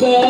for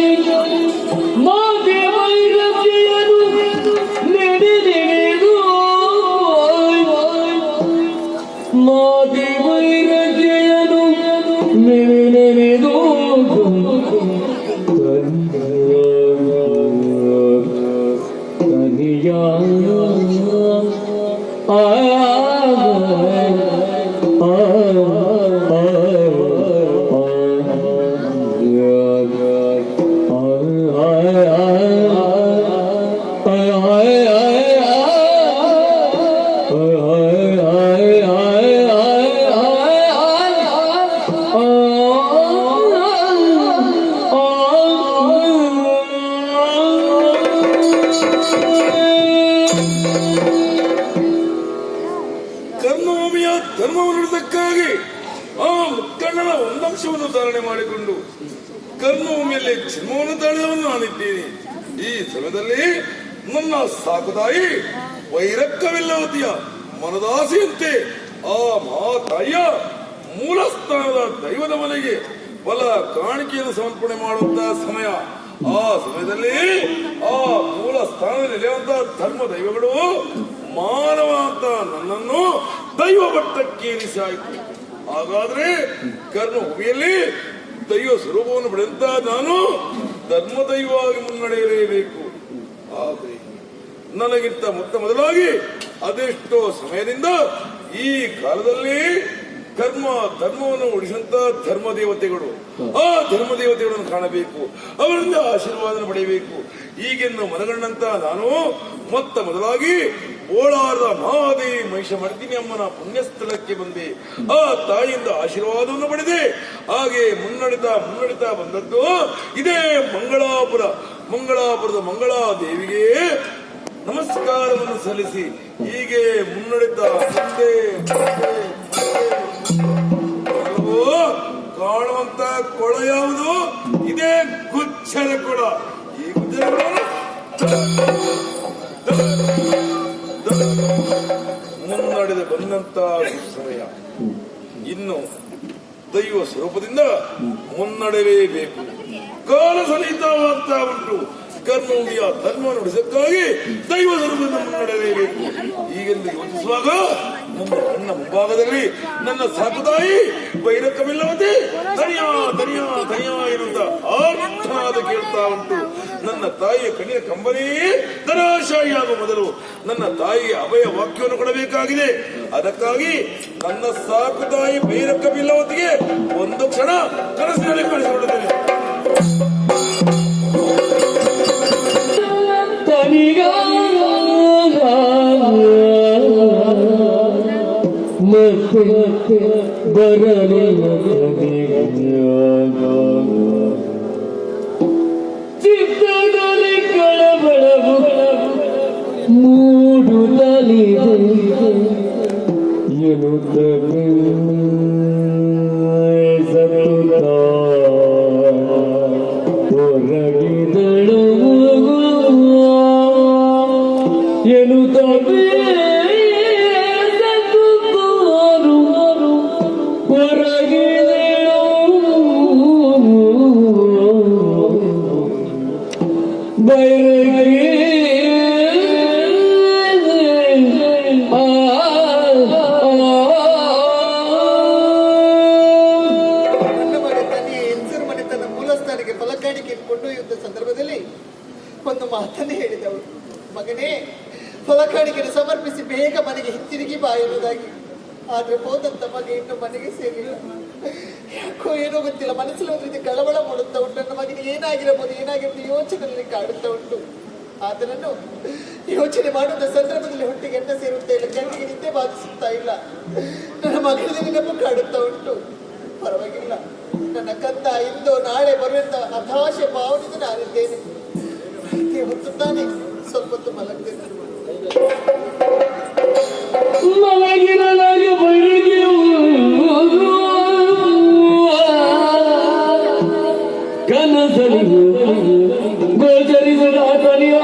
ಆ ಮುಕ್ಕಣ್ಣನ ಒಂದಂಶವನ್ನು ಧಾರಣೆ ಮಾಡಿಕೊಂಡು ಕರ್ಮಭೂಮಿಯಲ್ಲಿ ಜನ್ಮವನ್ನು ತಾಳಿದವನು ನಾನಿದ್ದೇನೆ ಈ ಸಮಯದಲ್ಲಿ ನನ್ನ ಸಾಕುದಾಯಿ ವೈರಕ್ಕವಿಲ್ಲವತಿಯ ಮನದಾಸೆಯಂತೆ ಆ ಮಾತಾಯಿಯ ಮೂಲ ಸ್ಥಾನದ ದೈವದ ಮನೆಗೆ ಬಲ ಕಾಣಿಕೆಯನ್ನು ಸಮರ್ಪಣೆ ಮಾಡುವಂತಹ ಸಮಯ. ಆ ಸಮಯದಲ್ಲಿ ಆ ಮೂಲ ಸ್ಥಾನದಲ್ಲಿ ನೆಲೆಯುವಂತಹ ಧರ್ಮ ದೈವಗಳು ಮಾನವ ಅಂತ ನನ್ನನ್ನು ದೈವ ಭಟ್ಟಕ್ಕೆ ಏರಿಸಿ ಹಾಗಾದ್ರೆ ಕರ್ಮ ಭೂಮಿಯಲ್ಲಿ ದೈವ ಸ್ವರೂಪವನ್ನು ಪಡೆದಂತ ನಾನು ಧರ್ಮ ದೈವವಾಗಿ ಮುನ್ನಡೆಯಲೇಬೇಕು. ಆದರೆ ನನಗಿಂತ ಮೊತ್ತ ಮೊದಲಾಗಿ ಅದೆಷ್ಟೋ ಸಮಯದಿಂದ ಈ ಕಾಲದಲ್ಲಿ ಕರ್ಮ, ಧರ್ಮವನ್ನು ಉಳಿಸಂತ ಧರ್ಮ ದೇವತೆಗಳು ಆ ಧರ್ಮ ದೇವತೆಗಳನ್ನು ಕಾಣಬೇಕು. ಅವರಿಂದ ಆಶೀರ್ವಾದ ಪಡೆಯಬೇಕು. ಈಗೆಂದು ಮನಗಂಡಂತ ನಾನು ಮೊತ್ತ ಮೊದಲಾಗಿ ಕೋಲಾರದ ಮಹಾದೇವಿ ಮಹಿಷಮರ್ದಿನಿ ಅಮ್ಮನ ಪುಣ್ಯಸ್ಥಳಕ್ಕೆ ಬಂದೆ. ಆ ತಾಯಿಯಿಂದ ಆಶೀರ್ವಾದವನ್ನು ಪಡೆದೆ. ಹಾಗೆ ಮುನ್ನಡೆತಾ ಮುನ್ನಡೆತಾ ಬಂದದ್ದು ಇದೇ ಮಂಗಳಾಪುರ. ಮಂಗಳಾಪುರದ ಮಂಗಳಾದೇವಿಗೆ ನಮಸ್ಕಾರವನ್ನು ಸಲ್ಲಿಸಿ. ಹೀಗೆ ಮುನ್ನಡೆತ ಮುಂದೆ ಕಾಣುವಂತ ಕೊಳ ಯಾವುದು? ಇದೇ ಗುಚ್ಚರ ಕೊಳ. ಈ ಗುಚ್ಚರ ಮುನ್ನಡೆದು ಬಂದಂತ ಸಮಯ ಇನ್ನು ದೈವ ಸ್ವರೂಪದಿಂದ ಮುನ್ನಡೆಯಲೇಬೇಕು. ಕಾಲ ಸನ್ನಿಹಿತವಾಗ್ತಾ ಉಂಟು. ಕರ್ಮವಿಯ ಧರ್ಮ ನುಡಿಸಕ್ಕಾಗಿ ದೈವ ಸ್ವರೂಪದಿಂದ ಮುನ್ನಡೆಯಲೇಬೇಕು. ಈಗೆಂದು ಯೋಚಿಸುವಾಗ ನನ್ನ ಕಣ್ಣ ಮುಂಭಾಗದಲ್ಲಿ ನನ್ನ ಸಾಕುತಾಯಿ ಬೈರಕ್ಕವಿಲ್ಲವಂತೆ ದನಿಯಾ ದನಿಯಾ ಇರುವಂತ ಎನ್ನುತ್ತ ಆರ್ಥನಾದ ಕೇಳ್ತಾ ಉಂಟು. ನನ್ನ ತಾಯಿಯ ಕಣ್ಣಿನ ಕಂಬನೇ ಧನಾಶಾಹಿಯಾಗುವ ಮೊದಲು ನನ್ನ ತಾಯಿಯ ಅಭಯ ವಾಕ್ಯವನ್ನು ಕೊಡಬೇಕಾಗಿದೆ. ಅದಕ್ಕಾಗಿ ನನ್ನ ಸಾಕು ತಾಯಿ ಬೈರಕ್ಕ ಬಿಲ್ಲವತ್ತಿಗೆ ಒಂದು ಕ್ಷಣ ಕನಸಿನಲ್ಲಿ ಕಳಿಸಿಕೊಳ್ಳುತ್ತೇನೆ ಮತ್ತೆ ಬರಲಿಲ್ಲ ಕಳಬಳವು ಮೂಡುತ್ತಲಿದೆ. ಎನ್ನುತ್ತ ಸತ್ತುತ್ತ ಹೊರಗಿದಳು. ಒಂದು ಮಾತನ್ನೇ ಹೇಳಿದವರು ಮಗನೇ ಫಲಕಾಣಿಕೆಯನ್ನು ಸಮರ್ಪಿಸಿ ಬೇಗ ಮನೆಗೆ ಹಿಂತಿರುಗಿ ಬಾ ಆದ್ರೆ ಹೋದಂತ ಮಗ ಇನ್ನು ಮನೆಗೆ ಸೇರಿಲ್ಲ. ಯಾಕೋ ಏನೋ ಗೊತ್ತಿಲ್ಲ, ಮನಸ್ಸಲ್ಲಿ ಒಂದು ರೀತಿ ಕಳವಳ ಮಾಡುತ್ತಾ ಉಂಟು. ನನ್ನ ಮಗನಿಗೆ ಏನಾಗಿರಬಹುದು ಏನಾಗಿರಬಹುದು ಯೋಚನೆಯಲ್ಲಿ ಕಾಡುತ್ತಾ ಉಂಟು. ಆತನನ್ನು ಯೋಚನೆ ಮಾಡುವ ಸಂದರ್ಭದಲ್ಲಿ ಹೊಟ್ಟೆಗೆ ಎಣ್ಣ ಸೇರುತ್ತಾ ಇಲ್ಲ ಕಣ್ಣಿಗೆ ನಿದ್ದೆ ಬಾಧಿಸುತ್ತಾ ಇಲ್ಲ. ನನ್ನ ಮಗನಲ್ಲಿ ನೆನಪು ಕಾಡುತ್ತಾ ಉಂಟು. ಪರವಾಗಿಲ್ಲ. ನನ್ನ ಕಂದ ಇಂದು ನಾಳೆ ಬರುವಂತ ಹತಾಶೆ ಭಾವನೆಯಿಂದ ನಾನಿದ್ದೇನೆ. ಬೆಳಗ್ಗೆ ಹೊತ್ತು ತಾನೆ ಸ್ವಲ್ಪ ಹೊತ್ತು ಮಲಗ್ತೇನೆ ಮಲಗಿರಲಾಗ ಬೈರಗಿ ಕನಸಲಿ ಗೋಚರಿಸದ ತನಿಯ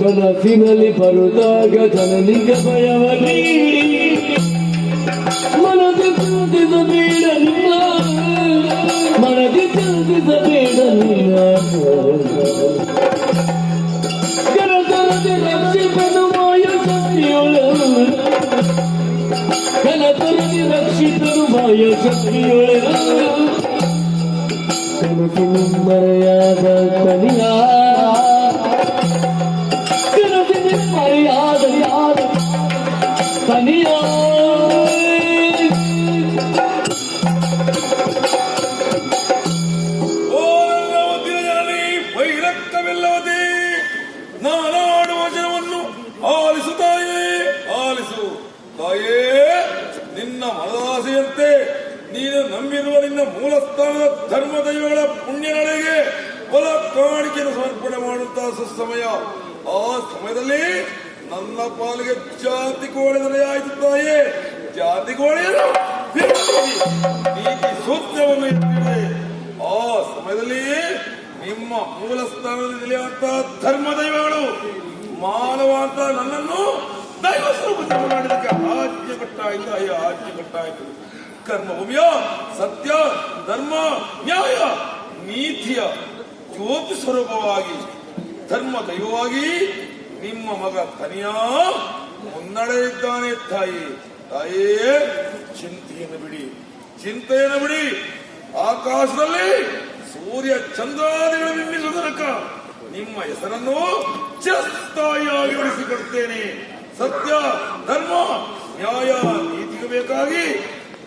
ಕನಸಿನಲ್ಲಿ ಬರುತ್ತಾಗ ಜನನಿಗೆ ಭಯವ ಚಿಂತಿಸಬೇಡ ನಿನ್ನ ಮನದಿ ಚಿಂತಿಸಬೇಡ ನಿನ್ನ ಕನತರದಿ ರಕ್ಷಿತನು ಮಾಯ ಶಕ್ತಿಯೊಳು ಕನತರದಿ ರಕ್ಷಿತನು ಮಾಯ ಶಕ್ತಿಯೊಳು ಕನಸು ಮರೆಯಾದ ನಂಬಿರುವ ನಿನ್ನ ಮೂಲ ದೈವಗಳ ಪುಣ್ಯ ನಡೆಗೆ ಫಲ ಕಾಣಿಕೆಯನ್ನು ಸಮರ್ಪಣೆ ಮಾಡುತ್ತಾ ಸುಸಮಯ. ಆ ಸಮಯದಲ್ಲಿ ನನ್ನ ಪಾಲಿಗೆ ಜಾತಿ ಕೋಳಿ ಆಯ್ತು ತಾಯೇ. ಜಾತಿ ಕೋಳಿಯನ್ನು ನೀತಿ ಸೂತ್ರವನ್ನು ಎತ್ತಿದೆ ಆ ಸಮಯದಲ್ಲಿ ನಿಮ್ಮ ಮೂಲ ಸ್ಥಾನದಲ್ಲಿ ನಿಲ್ಲುವಂತ ಧರ್ಮ ದೈವಗಳು ಮಾನವ ಅಂತ ನನ್ನನ್ನು ದೈವ ಸ್ವರೂಪ ಮಾಡಿದಕ್ಕೆ ಆಜ್ಞೆ ಕೊಟ್ಟಾಯ್ತು ಅಯ್ಯ ಆಜ್ಞೆ ಕೊಟ್ಟಾಯ್ತು. ಕರ್ಮಭೂಮಿಯ ಸತ್ಯ, ಧರ್ಮ, ನ್ಯಾಯ, ನೀತಿಯ, ಜ್ಯೋತಿ ಸ್ವರೂಪವಾಗಿ, ಧರ್ಮ ದೈವವಾಗಿ ನಿಮ್ಮ ಮಗ ತನಿಯ ಮುನ್ನಡೆಯಿದ್ದಾನೆ ತಾಯಿ. ತಾಯೇ, ಚಿಂತೆಯನ್ನು ಬಿಡಿ ಚಿಂತೆಯನ್ನು ಬಿಡಿ. ಆಕಾಶದಲ್ಲಿ ಸೂರ್ಯ ಚಂದ್ರಾದಿಗಳು ಬಿಂಬಿಸುವ ನಿಮ್ಮ ಹೆಸರನ್ನು ಚಸ್ತಾಯಿಯಾಗಿ ಉಳಿಸಿಕೊಡ್ತೇನೆ. ಸತ್ಯ, ಧರ್ಮ, ನ್ಯಾಯ, ನೀತಿಗೆ ಬೇಕಾಗಿ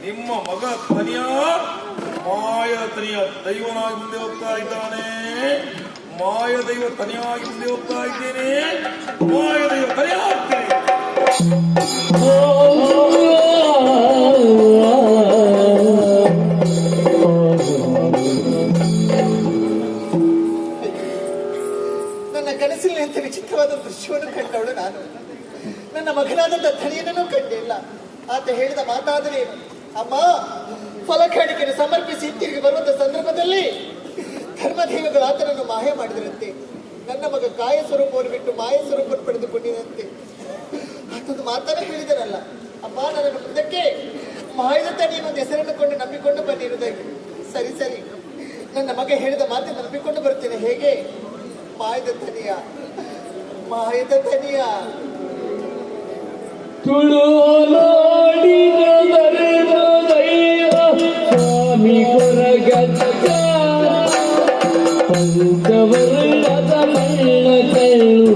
ನಿಮ್ಮ ಮಗ ಧನಿಯ ಮಾಯ ತನಿಯ ದೈವನಾಗಿ ಮುಂದೆ ಹೋಗ್ತಾ ಇದ್ದಾನೆ. ಮಾಯ ದೈವ ತನಿಯಾಗಿ ಮುಂದೆ ಹೋಗ್ತಾ ಇದ್ದೇನೆ. ಮಾಯ ದೈವ ತನಿಯ ನನ್ನ ಕನಸಿನಂತೆ ವಿಚಿತ್ರವಾದ ದೃಶ್ಯವನ್ನು ಕಂಡವಳು ನಾನು. ನನ್ನ ಮಗನಾದಂತ ಧನಿಯನನ್ನು ಕಂಡಿಲ್ಲ. ಆತ ಹೇಳಿದ ಮಾತಾದರೆ? ಅಮ್ಮ ಫಲಕಾಣಿಕೆಯನ್ನು ಸಮರ್ಪಿಸಿ ಹಿಂತಿರುಗಿ ಬರುವಂತ ಸಂದರ್ಭದಲ್ಲಿ ಧರ್ಮದೇವಗಳು ಆತನನ್ನು ಮಾಯ ಮಾಡಿದರಂತೆ. ನನ್ನ ಮಗ ಕಾಯ ಸ್ವರೂಪವನ್ನು ಬಿಟ್ಟು ಮಾಯ ಸ್ವರೂಪವನ್ನು ಪಡೆದುಕೊಂಡಿದಂತೆ ಅದೊಂದು ಮಾತನ್ನ ಹೇಳಿದನಲ್ಲ ಅಮ್ಮ ನನ್ನ ಮುಂದಕ್ಕೆ ಮಾಯದ ತನಿ ಒಂದು ಹೆಸರನ್ನು ಕೊಂಡು ನಂಬಿಕೊಂಡು ಬಂದಿರುವುದಾಗಿ ಸರಿ ಸರಿ. ನನ್ನ ಮಗ ಹೇಳಿದ ಮಾತನ್ನು ನಂಬಿಕೊಂಡು ಬರ್ತೇನೆ ಹೇಗೆ? ಮಾಯದ ತನಿಯ ಮಾಯದ ತನಿಯ ತುಳುವಲಾಡಿನ ಕೊರಗತ್ತ ಪಂಚವರ್ಣದ ಮಣ್ಣ ಕಳ್ಳು